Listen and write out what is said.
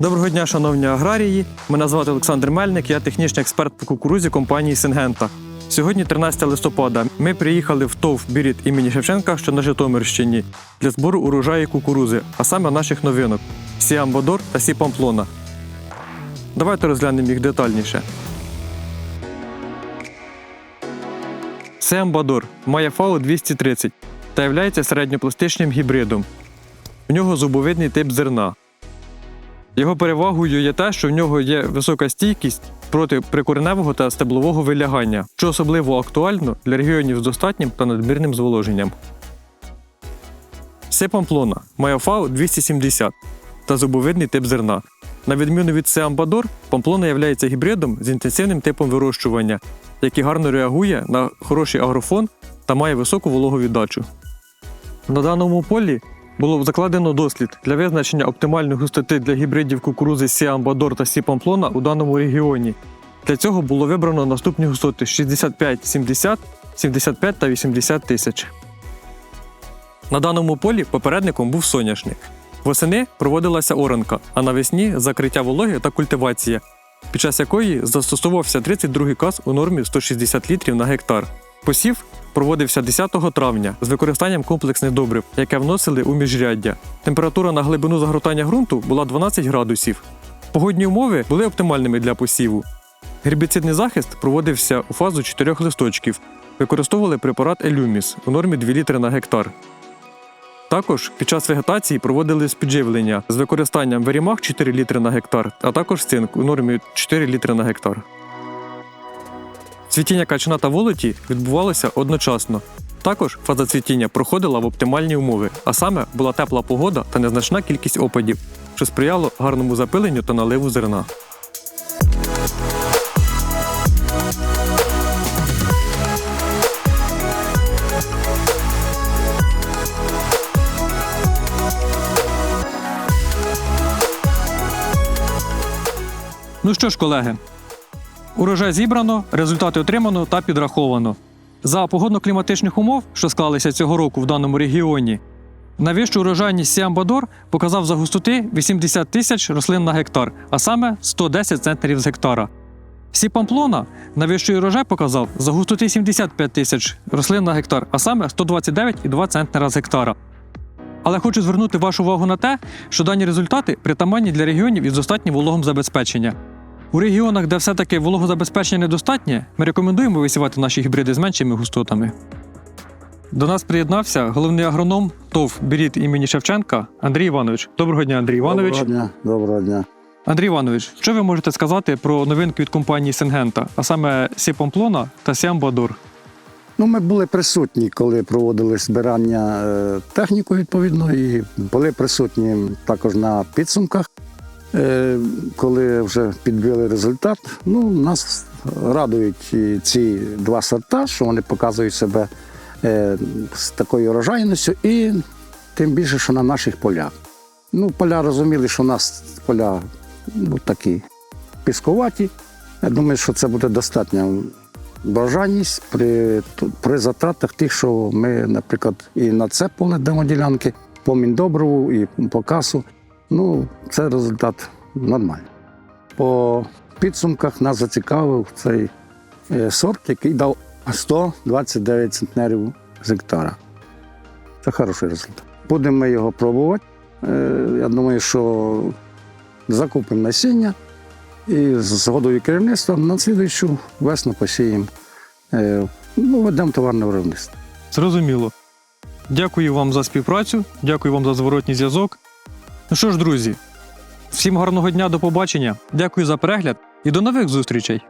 Доброго дня, шановні аграрії. Мене звати Олександр Мельник, я технічний експерт по кукурузі компанії Сингента. Сьогодні 13 листопада. Ми приїхали в ТОВ Біріт імені Шевченка, що на Житомирщині, для збору урожаю кукурузи, а саме наших новинок Сіам Бадор та Сі Памплона. Давайте розглянемо їх детальніше. Сіам Бадор має фау 230 та є середньопластичним гібридом. В нього зубовидний тип зерна. Його перевагою є те, що в нього є висока стійкість проти прикореневого та стеблового вилягання, що особливо актуально для регіонів з достатнім та надмірним зволоженням. Сепамплона має фау 270 та зубовидний тип зерна. На відміну від Сеамбадор, памплона є гібридом з інтенсивним типом вирощування, який гарно реагує на хороший агрофон та має високу вологовіддачу. На даному полі було закладено дослід для визначення оптимальної густоти для гібридів кукурузи Сіамбадор та Сі Памплона у даному регіоні. Для цього було вибрано наступні густоти 65, 70, 75 та 80 тисяч. На даному полі попередником був соняшник. Восени проводилася оранка, а навесні закриття вологи та культивація, під час якої застосовувався 32-й каз у нормі 160 літрів на гектар. Посів проводився 10 травня з використанням комплексних добрив, яке вносили у міжряддя. Температура на глибину загортання ґрунту була 12 градусів. Погодні умови були оптимальними для посіву. Гербіцидний захист проводився у фазу 4 листочків. Використовували препарат Елюміс у нормі 2 літри на гектар. Також під час вегетації проводили спідживлення з використанням верімах 4 літри на гектар, а також цинк у нормі 4 літри на гектар. Цвітіння качана та волоті відбувалося одночасно. Також фаза цвітіння проходила в оптимальні умови, а саме була тепла погода та незначна кількість опадів, що сприяло гарному запиленню та наливу зерна. Ну що ж, колеги, урожай зібрано, результати отримано та підраховано. За погодно-кліматичних умов, що склалися цього року в даному регіоні, найвищу урожайність Сіамбадор показав за густоти 80 тисяч рослин на гектар, а саме 110 центнерів з гектара. Сі Памплона найвищий урожай показав за густоти 75 тисяч рослин на гектар, а саме 129,2 центнера з гектара. Але хочу звернути вашу увагу на те, що дані результати притаманні для регіонів із достатнім вологом забезпечення. У регіонах, де все-таки вологозабезпечення недостатнє, ми рекомендуємо висівати наші гібриди з меншими густотами. До нас приєднався головний агроном ТОВ Біріт імені Шевченка Андрій Іванович. Доброго дня, Андрій Іванович. Доброго дня, доброго дня. Андрій Іванович, що ви можете сказати про новинки від компанії Сингента, а саме Сіпомплона та Сіамбадор? Ну, ми були присутні, коли проводили збирання е, техніку відповідно, і були присутні також на підсумках. Е, коли вже підбили результат, ну, нас радують ці два сорта, що вони показують себе е, з такою урожайністю, і тим більше, що на наших полях. Ну, поля розуміли, що у нас поля ну, такі пісковаті. Я думаю, що це буде достатньо бажаність при, при затратах тих, що ми, наприклад, і на це поле дамо ділянки, по Міндоброву і по касу. Ну, це результат нормальний. По підсумках нас зацікавив цей е, сорт, який дав 129 центнерів з гектара. Це хороший результат. Будемо ми його пробувати. Е, Я думаю, що закупимо насіння і з згодою керівництва на слідуючу весну посіємо. Е, Ну, ведемо товарне виробництво. Зрозуміло. Дякую вам за співпрацю, дякую вам за зворотній зв'язок. Ну що ж, друзі, всім гарного дня, до побачення. Дякую за перегляд і до нових зустрічей!